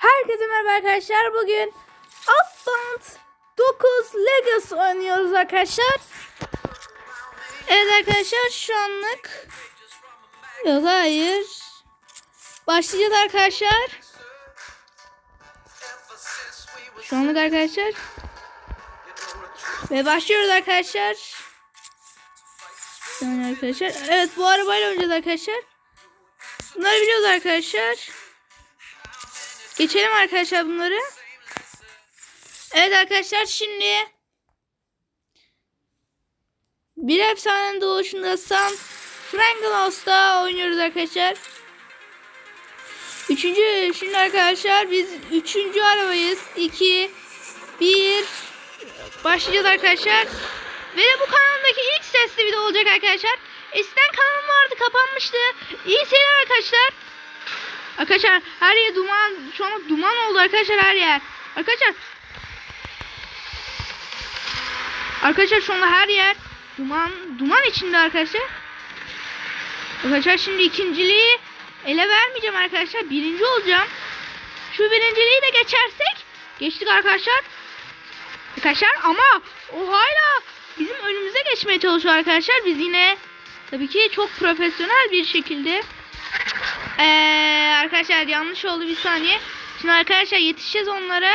Herkese merhaba arkadaşlar. Bugün Asphalt 9 Legacy oynuyoruz arkadaşlar. Evet arkadaşlar şu anlık Yok hayır. Başlayacağız arkadaşlar. Şu anlık arkadaşlar. Ve başlıyoruz arkadaşlar. Arkadaşlar. Evet bu arabayla oynayacağız arkadaşlar. Bunları biliyoruz arkadaşlar. Geçelim arkadaşlar bunları. Evet arkadaşlar şimdi bir efsanenin doğuşunda San Franklos'ta oynuyoruz arkadaşlar. Üçüncü şimdi arkadaşlar biz üçüncü arabayız. İki, bir başlayacağız arkadaşlar. Ve de bu kanalımdaki ilk sesli video olacak arkadaşlar. Eskiden kanalım vardı kapanmıştı. İyi seyirler arkadaşlar. Arkadaşlar her yer duman şu an duman oldu arkadaşlar her yer. Arkadaşlar Arkadaşlar şu anda her yer duman duman içinde arkadaşlar. Arkadaşlar şimdi ikinciliği ele vermeyeceğim arkadaşlar. Birinci olacağım. Şu birinciliği de geçersek geçtik arkadaşlar. Arkadaşlar ama o hala bizim önümüze geçmeye çalışıyor arkadaşlar. Biz yine tabii ki çok profesyonel bir şekilde ee, arkadaşlar yanlış oldu bir saniye. Şimdi arkadaşlar yetişeceğiz onlara.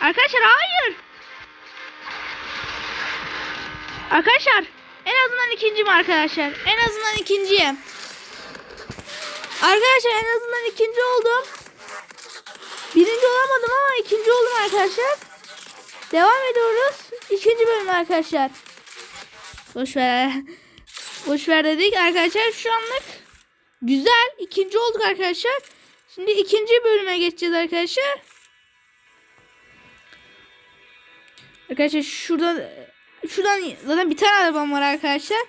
Arkadaşlar hayır. Arkadaşlar en azından ikinciyim arkadaşlar. En azından ikinciyim. Arkadaşlar en azından ikinci oldum. Birinci olamadım ama ikinci oldum arkadaşlar. Devam ediyoruz. İkinci bölüm arkadaşlar. Boş ver. Boş ver dedik arkadaşlar şu anlık. Güzel. ikinci olduk arkadaşlar. Şimdi ikinci bölüme geçeceğiz arkadaşlar. Arkadaşlar şuradan şuradan zaten bir tane arabam var arkadaşlar.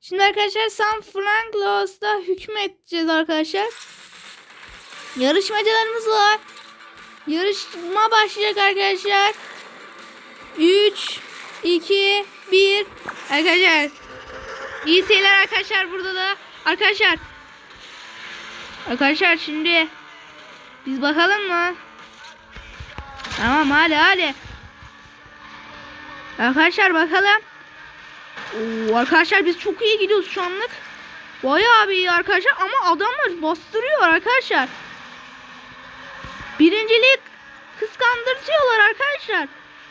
Şimdi arkadaşlar San Francisco'da hükmedeceğiz arkadaşlar. Yarışmacılarımız var. Yarışma başlayacak arkadaşlar. 3 2 1 Arkadaşlar İyi seyirler arkadaşlar burada da. Arkadaşlar. Arkadaşlar şimdi biz bakalım mı? Tamam hadi hadi. Arkadaşlar bakalım. Oo, arkadaşlar biz çok iyi gidiyoruz şu anlık. Bayağı bir iyi arkadaşlar ama adamlar bastırıyor arkadaşlar. Birincilik kıskandırtıyorlar arkadaşlar.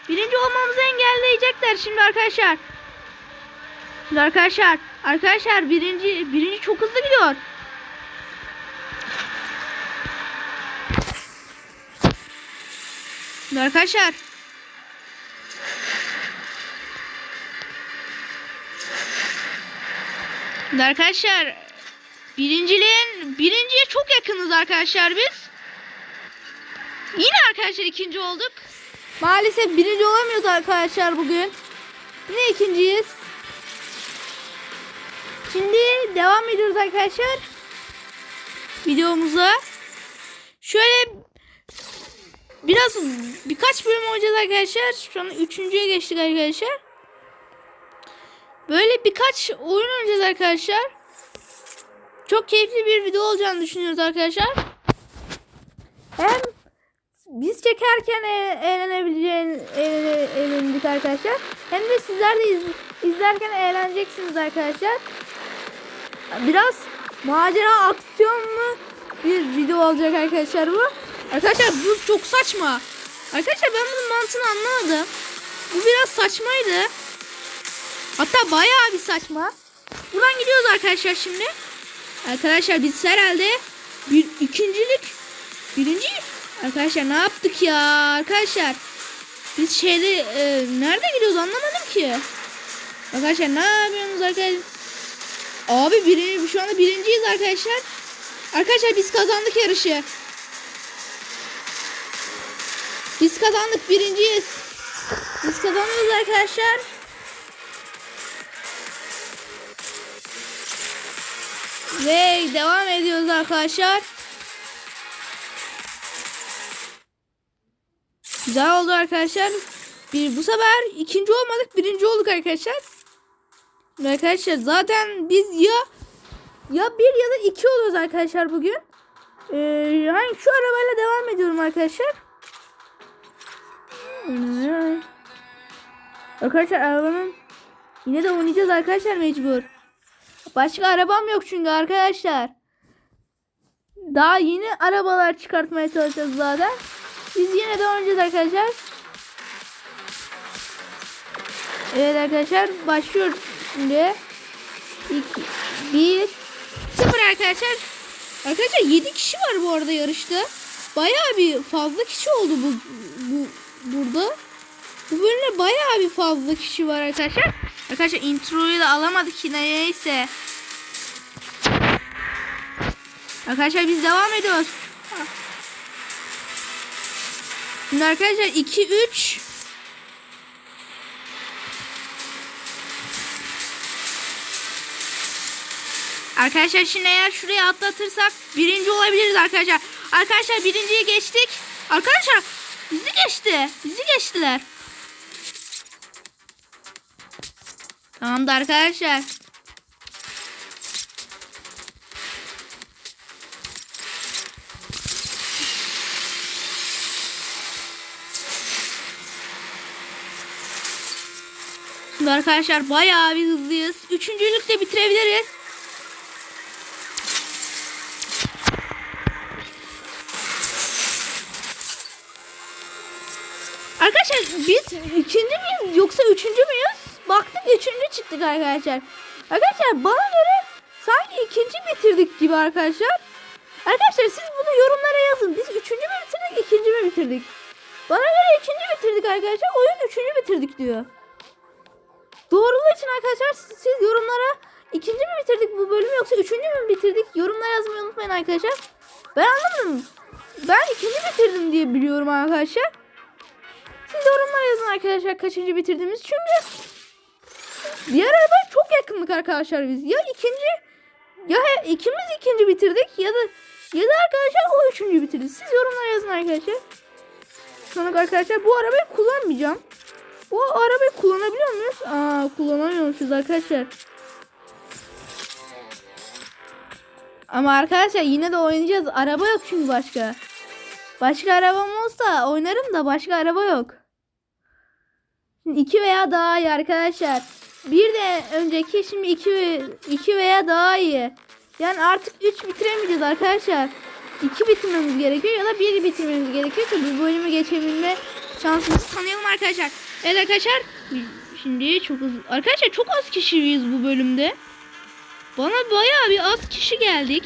Birinci olmamızı engelleyecekler şimdi arkadaşlar. Şimdi arkadaşlar, arkadaşlar birinci birinci çok hızlı gidiyor. Şimdi arkadaşlar. Şimdi arkadaşlar birinciliğin birinciye çok yakınız arkadaşlar biz. Yine arkadaşlar ikinci olduk. Maalesef birinci olamıyoruz arkadaşlar bugün. Yine ikinciyiz. Şimdi devam ediyoruz arkadaşlar. Videomuza. Şöyle biraz birkaç bölüm oynayacağız arkadaşlar. Şu an üçüncüye geçtik arkadaşlar. Böyle birkaç oyun oynayacağız arkadaşlar. Çok keyifli bir video olacağını düşünüyoruz arkadaşlar. Hem biz çekerken e- eğlenebileceğin eğlen- eğlendik arkadaşlar. Hem de sizler de iz- izlerken eğleneceksiniz arkadaşlar. Biraz macera aksiyonlu bir video olacak arkadaşlar bu. Arkadaşlar bu çok saçma. Arkadaşlar ben bunun mantığını anlamadım. Bu biraz saçmaydı. Hatta bayağı bir saçma. Buradan gidiyoruz arkadaşlar şimdi. Arkadaşlar biz herhalde bir ikincilik birinci arkadaşlar ne yaptık ya arkadaşlar biz şeyde e, nerede gidiyoruz anlamadım ki arkadaşlar ne yapıyorsunuz arkadaşlar abi birinci şu anda birinciyiz arkadaşlar arkadaşlar biz kazandık yarışı biz kazandık birinciyiz biz kazanıyoruz arkadaşlar Ve devam ediyoruz arkadaşlar. Güzel oldu arkadaşlar. Bir bu sefer ikinci olmadık, birinci olduk arkadaşlar. Arkadaşlar zaten biz ya ya bir ya da iki oluyoruz arkadaşlar bugün. Ee, yani şu arabayla devam ediyorum arkadaşlar. Arkadaşlar arabanın yine de oynayacağız arkadaşlar mecbur. Başka arabam yok çünkü arkadaşlar. Daha yeni arabalar çıkartmaya çalışacağız zaten. Biz yine de oynayacağız arkadaşlar. Evet arkadaşlar başlıyor şimdi. 2 1 0 arkadaşlar. Arkadaşlar 7 kişi var bu arada yarışta. Bayağı bir fazla kişi oldu bu, bu burada. Bu bölümde bayağı bir fazla kişi var arkadaşlar. Arkadaşlar introyu da alamadık yine neyse. Arkadaşlar biz devam ediyoruz. Şimdi arkadaşlar 2 3 Arkadaşlar şimdi eğer şuraya atlatırsak birinci olabiliriz arkadaşlar. Arkadaşlar birinciyi geçtik. Arkadaşlar bizi geçti. Bizi geçtiler. Tamamdır arkadaşlar. Arkadaşlar bayağı bir hızlıyız. Üçüncülükte bitirebiliriz. Biz ikinci miyiz yoksa üçüncü müyüz? Baktık üçüncü çıktık arkadaşlar. Arkadaşlar bana göre sanki ikinci bitirdik gibi arkadaşlar. Arkadaşlar siz bunu yorumlara yazın. Biz üçüncü mü bitirdik ikinci mi bitirdik? Bana göre ikinci bitirdik arkadaşlar. Oyun üçüncü bitirdik diyor. Doğruluğu için arkadaşlar siz, siz yorumlara ikinci mi bitirdik bu bölümü yoksa üçüncü mü bitirdik? Yorumlara yazmayı unutmayın arkadaşlar. Ben anlamadım. Ben ikinci bitirdim diye biliyorum arkadaşlar. Siz yorumlara yazın arkadaşlar kaçıncı bitirdiğimiz. Çünkü diğer araba çok yakınlık arkadaşlar biz. Ya ikinci ya ikimiz ikinci bitirdik ya da ya da arkadaşlar o üçüncü bitirdi. Siz yorumlara yazın arkadaşlar. Sonra arkadaşlar bu arabayı kullanmayacağım. Bu arabayı kullanabiliyor muyuz? Aa kullanamıyormuşuz arkadaşlar. Ama arkadaşlar yine de oynayacağız. Araba yok çünkü başka. Başka arabam olsa oynarım da başka araba yok. Şimdi iki veya daha iyi arkadaşlar. Bir de önceki şimdi iki, ve- iki veya daha iyi. Yani artık üç bitiremeyeceğiz arkadaşlar. İki bitirmemiz gerekiyor ya da bir bitirmemiz gerekiyor ki bu bölümü geçebilme şansımızı tanıyalım arkadaşlar. Evet arkadaşlar şimdi çok hızlı. Arkadaşlar çok az kişiyiz bu bölümde. Bana bayağı bir az kişi geldik.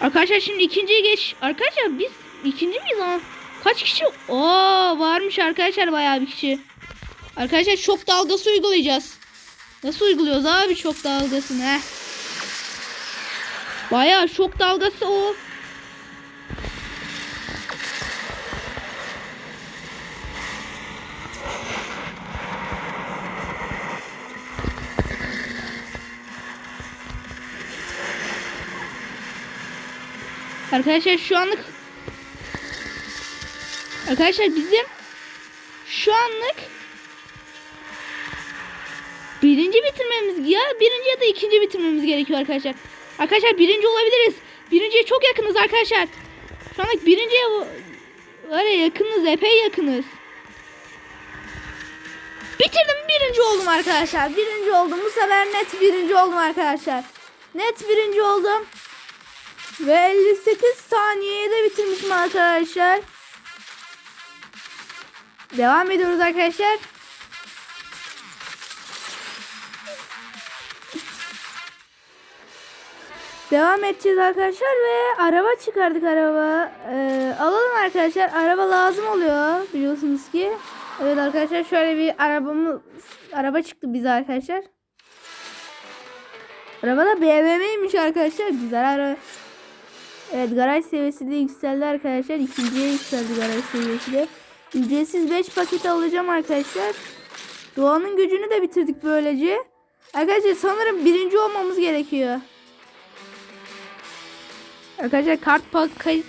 Arkadaşlar şimdi ikinciye geç. Arkadaşlar biz ikinci miyiz ama kaç kişi? Oo varmış arkadaşlar bayağı bir kişi. Arkadaşlar şok dalgası uygulayacağız. Nasıl uyguluyoruz abi şok dalgasını he? Bayağı şok dalgası o. Arkadaşlar şu anlık Arkadaşlar bizim şu anlık birinci bitirmemiz ya birinci ya da ikinci bitirmemiz gerekiyor arkadaşlar. Arkadaşlar birinci olabiliriz. Birinciye çok yakınız arkadaşlar. Şu anlık birinciye var ya yakınız epey yakınız. Bitirdim birinci oldum arkadaşlar. Birinci oldum. Bu sefer net birinci oldum arkadaşlar. Net birinci oldum. Ve 58 saniyeye de bitirmişim arkadaşlar. Devam ediyoruz arkadaşlar. Devam edeceğiz arkadaşlar ve araba çıkardık araba. Ee, alalım arkadaşlar. Araba lazım oluyor biliyorsunuz ki. Evet arkadaşlar şöyle bir arabamız araba çıktı bize arkadaşlar. Araba da BMW'ymiş arkadaşlar. Güzel araba. Evet garaj seviyesi de yükseldi arkadaşlar. İkinciye yükseldi garaj seviyesi de. Ücretsiz 5 paket alacağım arkadaşlar. Doğanın gücünü de bitirdik böylece. Arkadaşlar sanırım birinci olmamız gerekiyor. Arkadaşlar kart paket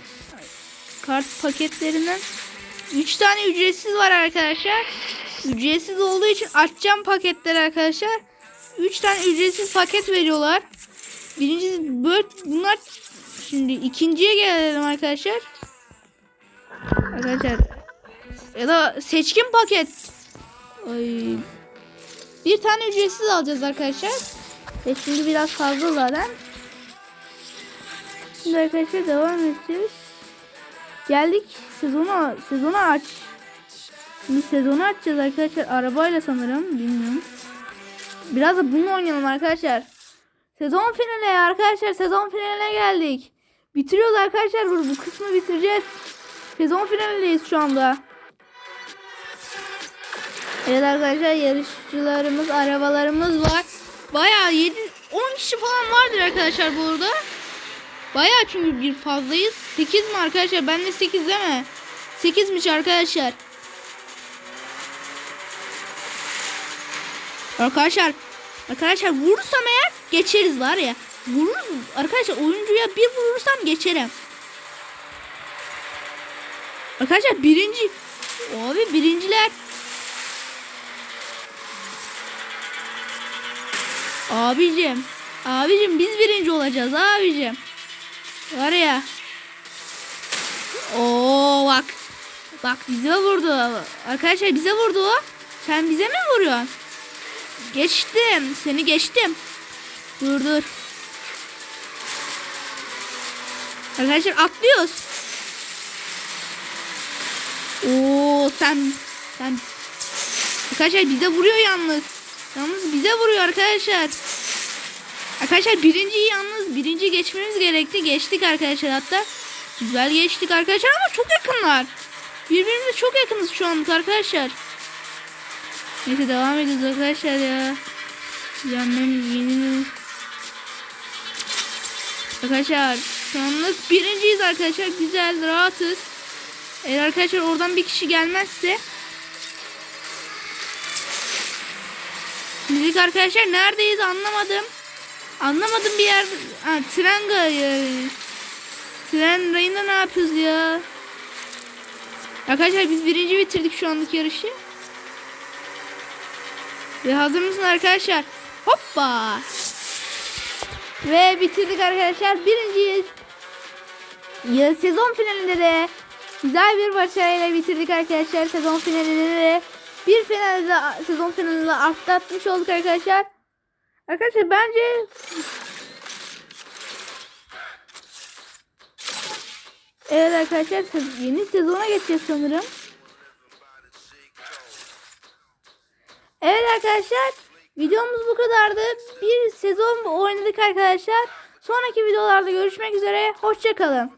kart paketlerinden 3 tane ücretsiz var arkadaşlar. Ücretsiz olduğu için açacağım paketleri arkadaşlar. 3 tane ücretsiz paket veriyorlar. Birincisi böyle bunlar Şimdi ikinciye gelelim arkadaşlar. Arkadaşlar ya da seçkin paket. Ay. Bir tane ücretsiz alacağız arkadaşlar. Ve şimdi biraz fazla zaten. Şimdi arkadaşlar devam edeceğiz. Geldik sezonu sezonu aç. Şimdi sezonu açacağız arkadaşlar. Arabayla sanırım. Bilmiyorum. Biraz da bunu oynayalım arkadaşlar. Sezon finali arkadaşlar. Sezon finaline geldik. Bitiriyoruz arkadaşlar. Bu, bu kısmı bitireceğiz. Sezon finalindeyiz şu anda. Evet arkadaşlar yarışçılarımız, arabalarımız var. Bayağı 7 10 kişi falan vardır arkadaşlar burada. Bayağı çünkü bir fazlayız. 8 mi arkadaşlar? Ben de 8 değil mi? 8'miş arkadaşlar. Arkadaşlar Arkadaşlar vurursam eğer geçeriz var ya. Vururuz. Arkadaşlar oyuncuya bir vurursam geçerim. Arkadaşlar birinci. Abi birinciler. Abicim. Abicim biz birinci olacağız abicim. Var ya. Oo bak. Bak bize vurdu. Arkadaşlar bize vurdu. Sen bize mi vuruyorsun? Geçtim. Seni geçtim. Dur dur. Arkadaşlar atlıyoruz. Oo sen sen Arkadaşlar bize vuruyor yalnız. Bize vuruyor arkadaşlar. Arkadaşlar birinci yalnız birinci geçmemiz gerekti. Geçtik arkadaşlar hatta. Güzel geçtik arkadaşlar ama çok yakınlar. Birbirimize çok yakınız şu anlık arkadaşlar. Neyse devam ediyoruz arkadaşlar ya. Yanmam yeni Arkadaşlar şu anlık birinciyiz arkadaşlar. Güzel rahatız. Eğer arkadaşlar oradan bir kişi gelmezse Şimdilik arkadaşlar neredeyiz anlamadım. Anlamadım bir yer. Ha, tren gayı. Tren rayında ne yapıyoruz ya? Arkadaşlar biz birinci bitirdik şu anlık yarışı. Ve hazır mısın arkadaşlar? Hoppa. Ve bitirdik arkadaşlar. Birinciyiz. Ya sezon finalinde de güzel bir başarıyla bitirdik arkadaşlar. Sezon finalinde de bir finalde sezon finalinde atlatmış olduk arkadaşlar. Arkadaşlar bence Evet arkadaşlar yeni sezona geçeceğiz sanırım. Evet arkadaşlar videomuz bu kadardı. Bir sezon oynadık arkadaşlar. Sonraki videolarda görüşmek üzere. Hoşçakalın.